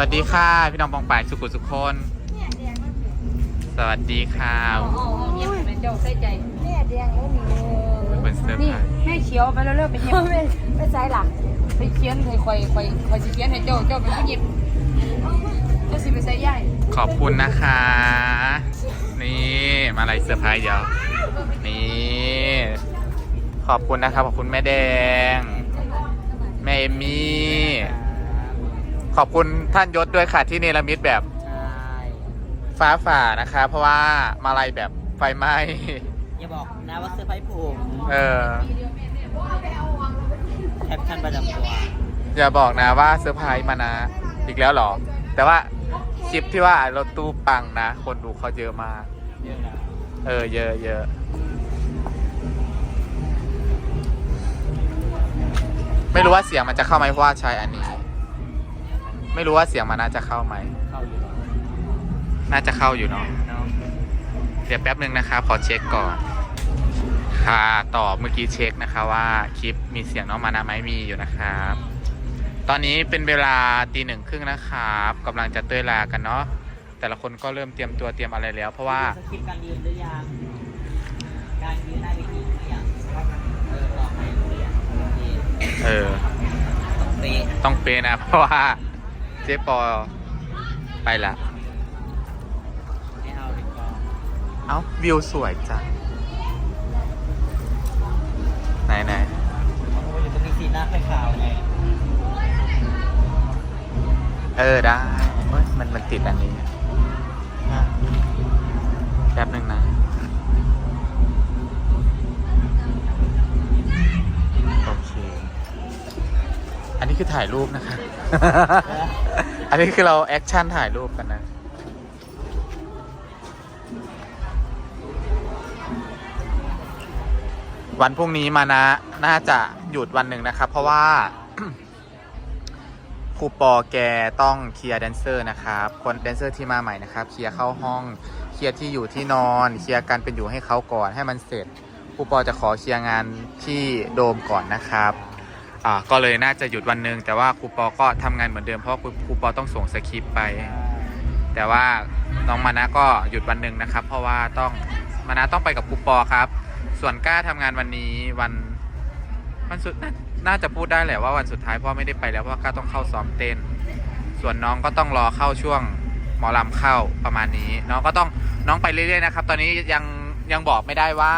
วัสดีค่ะ พี่น้องปองป่ายสุขุสุขคน สวัสดีค่ะอ๋ออ๋อเนี่ยแม่เจ้าใส่ใจแม่แดงแล้วมีเป็นเซอร์นี่ไพรส์แม่เขียวไปแล้วเลิกไปเย็บไม่ไม่ใช่หลักไปเขียนให้คอยคอยคอยสิเขียนให้เจ้าเจ้าเป็นผู้หยิบเจ้าสิไปใส่ใหญ่ขอบคุณนะคะ นี่มาอะไรเซอร์ไพรส์เดี๋ยวนี่ขอบคุณนะครับขอบคุณแม่แดง แม่เอมมี่ ขอบคุณท่านยศด้วยค่ะที่เนรมิตแบบใช่ฟ้าฝ่านะคะ เพราะว่ามาลัยแบบไฟไหม้ อย่าบอกนะว่าเสื้อร์ไผ่ผมเออ แคปชั่นประจำตัวอย่าบอกนะว่าเซอร์ไพรส์มานะ อีกแล้วเหรอ แต่ว่าคลิปที่ว่ารถตู้ปังนะ คนดูเขาเยอะมาก เยอะนะเออ เยอะเยอะไม่รู้ว่าเสียงมันจะเข้าไหมเพราะว่าใช้อันนี้ ไม่รู้ว่าเสียงมันน่าจะเข้าไหม เข้าอยู่น่าจะเข้าอยู่เนาะ เนาะเดี๋ยวแป๊บหนึ่งนะครับ ขอเช็คก่อน ค่ะต่อเมื่อกี้เช็คนะคะว่าคลิปมีเสียงน้องมานะไหมมีอยู่นะครับ ตอนนี้เป็นเวลาตีหนึ่งครึ่งนะครับกำลังจะเต้ยลากันเนาะ แต่ละคนก็เริ่มเตรียมตัวเตรียมอะไรแล้ว เพราะว่าสคริปต์การยืนหรือยังการยืนหน้าเวทีหรือยังเออบอกให้หรือยังโอเคเออต้องเป๊ะ ต้องเปย์นะเพราะว่า เจ๊ปอไปละ ไม่เอาดีกว่าเอ้า วิวสวยจังไหนไหนโอ้ยอยู่ตรงนี้สีหน้าค่อยขาวไงเออ ได้เฮ้ยมันมันติดอันนี้อะแป๊บหนึ่งนะ นี้คือถ่ายรูปนะคะ อันนี้คือเราแอคชั่นถ่ายรูปกันนะวันพรุ่งนี้มานะน่าจะหยุดวันหนึ่งนะครับ เพราะว่าครูปอแกต้องเคลียร์แดนเซอร์นะครับ คนแดนเซอร์ที่มาใหม่นะครับ เคลียร์เข้าห้อง เคลียร์ที่อยู่ที่นอน เคลียร์การเป็นอยู่ให้เขาก่อนให้มันเสร็จครูปอจะขอเคลียร์งานที่โดมก่อนนะครับ อ่าก็เลยน่าจะหยุดวันหนึ่งแต่ว่าครูปอก็ทำงานเหมือนเดิมเพราะครูครูปอต้องส่งสคริปต์ไป แต่ว่าน้องมานะก็หยุดวันหนึ่งนะครับ เพราะว่าต้องมานะต้องไปกับครูปอครับ ส่วนก้าทำงานวันนี้วันวันสุดน่าจะพูดได้แหละว่าวันสุดท้ายเพราะไม่ได้ไปแล้วเพราะก้าต้องเข้าซ้อมเต้น ส่วนน้องก็ต้องรอเข้าช่วงหมอลำเข้าประมาณนี้ น้องก็ต้องน้องไปเรื่อยๆนะครับ ตอนนี้ยังยังบอกไม่ได้ว่า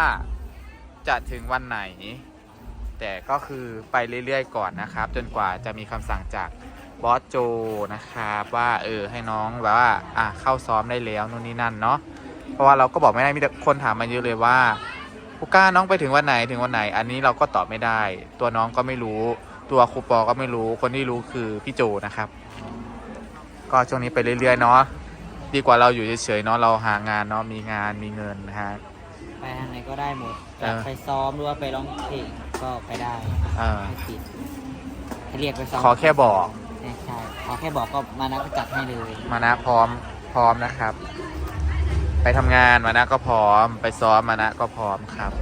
จะถึงวันไหน แต่ก็คือไปเรื่อยๆ ก่อนนะครับ จนกว่าจะมีคำสั่งจากบอสโจนะครับว่าเออให้น้องแบบว่าอะเข้าซ้อมได้แล้วนู่นนี่นั่นเนาะเพราะว่าเราก็บอกไม่ได้มีแต่คนถามมาเยอะเลยว่าคูก้าน้องไปถึงวันไหนถึงวันไหน อันนี้เราก็ตอบไม่ได้ ตัวน้องก็ไม่รู้ตัวครูปอก็ไม่รู้คนที่รู้คือพี่โจนะครับ ก็ช่วงนี้ไปเรื่อยๆเนาะดีกว่าเราอยู่เฉยๆเนาะเราหางานเนาะมีงานมีเงินนะฮะไปทางไหนก็ได้หมดเอออยากไปซ้อมหรือว่าไปร้องเพลง ก็ไปได้เออไม่ติดให้เรียกไปซ้อมขอแค่บอก ใช่ใช่ขอแค่บอกก็มานะก็จัดให้เลยมานะพร้อมพร้อมนะครับ ไปทำงานมานะก็พร้อม ไปซ้อมมานะก็พร้อมครับ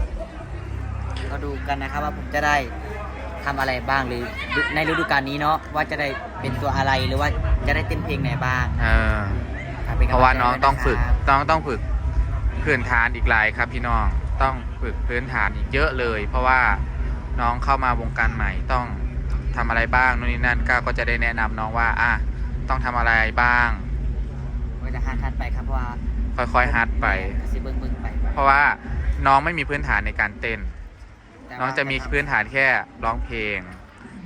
ก็ดูกันนะครับว่าผมจะได้ทำอะไรบ้างหรือในฤดูกาลนี้เนาะว่าจะได้เป็นตัวอะไรหรือว่าจะได้เต้นเพลงไหนบ้างเออฝกป็กำลัเพราะว่าน้องใจต้องฝึก ด้วยนะครับน้องต้องฝึกพื้นฐานอีกหลายครับพี่น้อง ต้องฝึกพื้นฐานอีกเยอะเลย เพราะว่า น้องเข้ามาวงการใหม่ต้องทำอะไรบ้างนู่นนี่นั่นก้าวก็จะได้แนะนำน้องว่าอะต้องทำอะไรบ้างก็จะหัดหัดไปครับเพราะว่า ค่อยๆฮัดไปสิเบิ้งเบิ้งไปเพราะว่าน้องไม่มีพื้นฐานในการเต้นแต่ว่าน้องจะมีพื้นฐานแค่ร้องเพลง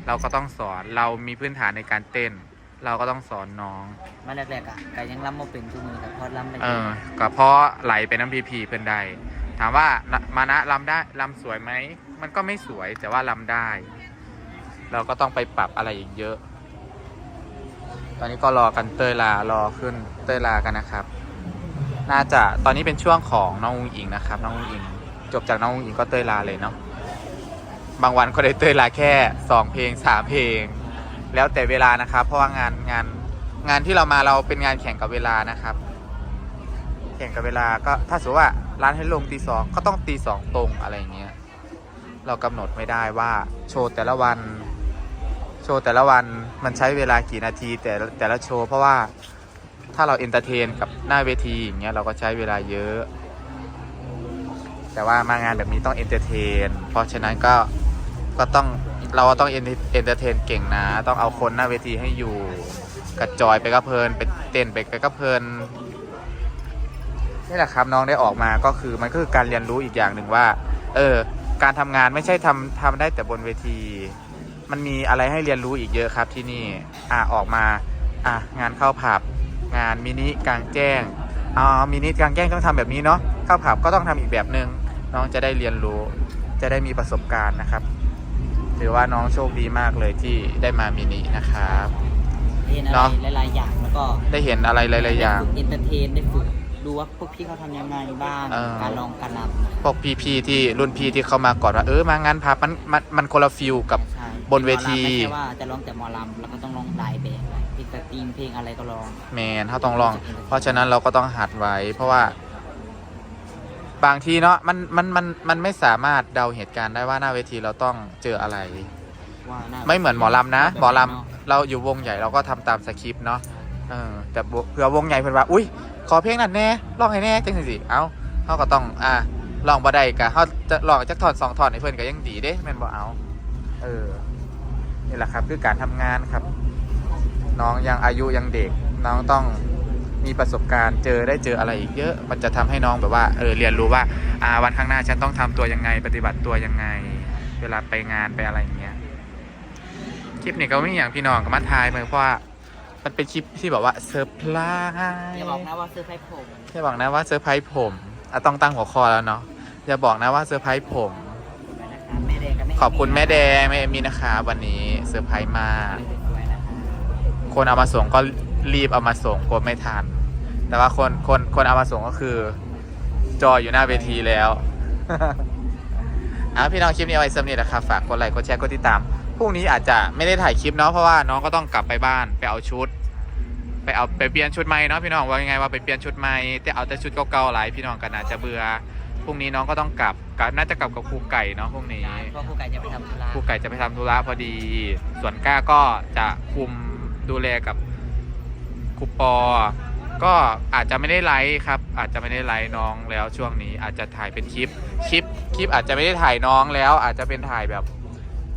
เราก็ต้องสอนเรามีพื้นฐานในการเต้น เราก็ต้องสอนน้องมาแรกๆอะก็ยังล้ำมาเป็นทุกมือแต่พอล้ำไปเออก็เพราะไหลไปน้ำพีพีเพื่อนใดถามว่ามานะลำได้ลำสวยไหม มันก็ไม่สวยแต่ว่าลำได้ เราก็ต้องไปปรับอะไรอีกเยอะ ตอนนี้ก็รอกันเตยลารอขึ้นเตยลากันนะครับ น่าจะตอนนี้เป็นช่วงของน้องอุงอิงนะครับ น้องอุงอิง จบจากน้องอุงอิงก็เตยลาเลยเนาะบางวันก็ได้เตยลาแค่สองเพลงสามเพลง แล้วแต่เวลานะครับ เพราะว่างานงานงานที่เรามาเราเป็นงานแข่งกับเวลานะครับ แข่งกับเวลาก็ถ้าสมมติว่าร้านให้ลงตีสองก็ต้องตีสองตรงอะไรเงี้ย เรากำหนดไม่ได้ว่าโชว์แต่ละวัน โชว์แต่ละวันมันใช้เวลากี่นาทีแต่แต่ละโชว์เพราะว่าถ้าเราเอนเตอร์เทนกับหน้าเวทีอย่างเงี้ยเราก็ใช้เวลาเยอะ แต่ว่ามางานแบบนี้ต้องเอนเตอร์เทนเพราะฉะนั้นก็ก็ต้องเราต้องอนเอนเตอร์เทนเก่งนะ ต้องเอาคนหน้าเวทีให้อยู่กระจอยไปก็เพลินไปเต้นไปก็เพลินนี่แหละครับน้องได้ออกมาก็คือมันก็คือการเรียนรู้อีกอย่างหนึ่งว่า เออ การทำงานไม่ใช่ทำทำได้แต่บนเวที มันมีอะไรให้เรียนรู้อีกเยอะครับที่นี่อะออกมาอะงานเข้าผับงานมินิกลางแจ้งอ๋อมินิกลางแจ้งต้องทำแบบนี้เนาะเข้าผับก็ต้องทำอีกแบบหนึ่งน้องจะได้เรียนรู้จะได้มีประสบการณ์นะครับ ถือว่าน้องโชคดีมากเลยที่ได้มามินินะครับเห็นอะเนาะไรหลายๆอย่างแล้วก็ได้เห็นอะไรหลายๆอย่างได้ฝึกเอนเตอร์เทนได้ฝึกดู ว่าพวกพี่เขาทำยังไงบ้างเออ การลองการรำพวกพี่ๆที่รุ่นพี่ที่เขามาก่อนว่าเออมางานผับมันมันมันคนละฟิลกับ ใช่บนเวที หมอลำไม่ใช่ว่าจะร้องแต่หมอลำแล้วก็ต้องร้องหลายแบบเพลงสตรีมเพลงอะไรก็ร้อง แมนเขาต้องลอง เพราะฉะนั้นเราก็ต้องหัดไว้ เพราะว่า บางทีเนาะมันมันมันมันไม่สามารถเดาเหตุการณ์ได้ว่าหน้าเวทีเราต้องเจออะไร ว่าน่าไม่เหมือนหมอลำนะหมอลำเนาะเราอยู่วงใหญ่เราก็ทำตามสคริปต์เนาะเออแต่บเผื่อวงใหญ่เพิ่นว่า อุ้ย ขอเพลงนั้นแน่ร้องให้แน่จังสิเอาเขาก็ต้องอ่าลองบ่ได้กะเขาจะลองจักถอนสองถอนให้เพิ่นก็ยังดีเด้แม่นบ่เอาเออนี่แหละครับคือการทำงานครับ น้องยังอายุยังเด็ก น้องต้องมีประสบการณ์เจอได้เจออะไรอีกเยอะ มันจะทำให้น้องแบบว่าเออเรียนรู้ว่าอ่าวันข้างหน้าฉันต้องทำตัวยังไง ปฏิบัติตัวยังไง เวลาไปงานไปอะไรอย่างเงี้ยคลิปนี้ก็ไม่อย่างพี่น้องก็มาทายเลยเพราะว่า มันเป็นคลิปที่แบบว่าเซอร์ไพรส์อย่าบอกนะว่าเสื้อร์ไพรส์ผมอย่าบอกนะว่าเซอร์ไพรส์ผมอะต้องตั้งหัวข้อแล้วเนาะอย่าบอกนะว่าเซอร์ไพรส์ผมแม่แดงกับแม่ขอบคุณแม่แดงแม่เอมมี่นะคะ วันนี้เซอร์ไพรส์มากสวยๆนะคะคนเอามาส่งก็รีบเอามาส่งกลัวไม่ทัน แต่ว่าคนคนคนเอามาส่งก็คือ จออยู่หน้าเวทีแล้วอะพี่น้องคลิปนี้เอาไว้สำเร็จนะครับฝากกดไลค์กดแชร์กดติดตาม พรุ่งนี้อาจจะไม่ได้ถ่ายคลิปเนาะเพราะว่าน้องก็ต้องกลับไปบ้านไปเอาชุด ไปเอาไปเปลี่ยนชุดใหม่เนาะพี่น้องว่ายังไงว่าไปเปลี่ยนชุดใหม่แต่เอาแต่ชุดเก่าๆหลายพี่น้องกันอาจจะเบื่อพรุ่งนี้น้องก็ต้องกลับก็น่าจะกลับกับครูไก่เนาะพรุ่งนี้เพราะครูไก่จะไปทำธุระครูไก่จะไปทำธุระพอดี ส่วนก้าก็จะคุมดูแลกับครูปอ ก็อาจจะไม่ได้ไลฟ์ครับ อาจจะไม่ได้ไลฟ์น้องแล้วช่วงนี้อาจจะถ่ายเป็นคลิปคลิป คลิปอาจจะไม่ได้ถ่ายน้องแล้ว อาจจะเป็นถ่ายแบบ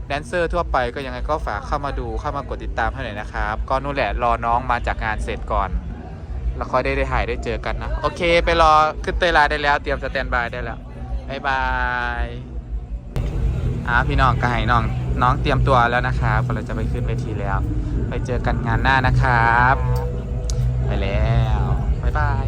แดนเซอร์ทั่วไปก็ยังไงก็ฝากเข้ามาดูเข้ามากดติดตามให้หน่อยนะครับ ก็นู่นแหละรอน้องมาจากงานเสร็จก่อน แล้วค่อยได้ได้ถ่ายได้เจอกันนะ โอเค ไปรอขึ้นเตลาได้แล้วเตรียมสแตนบายได้แล้วบายบายอ่าพี่น้องก็ให้น้องน้องเตรียมตัวแล้วนะครับเราจะไปขึ้นเวทีแล้ว ไปเจอกันงานหน้านะครับ ไปแล้วบายบาย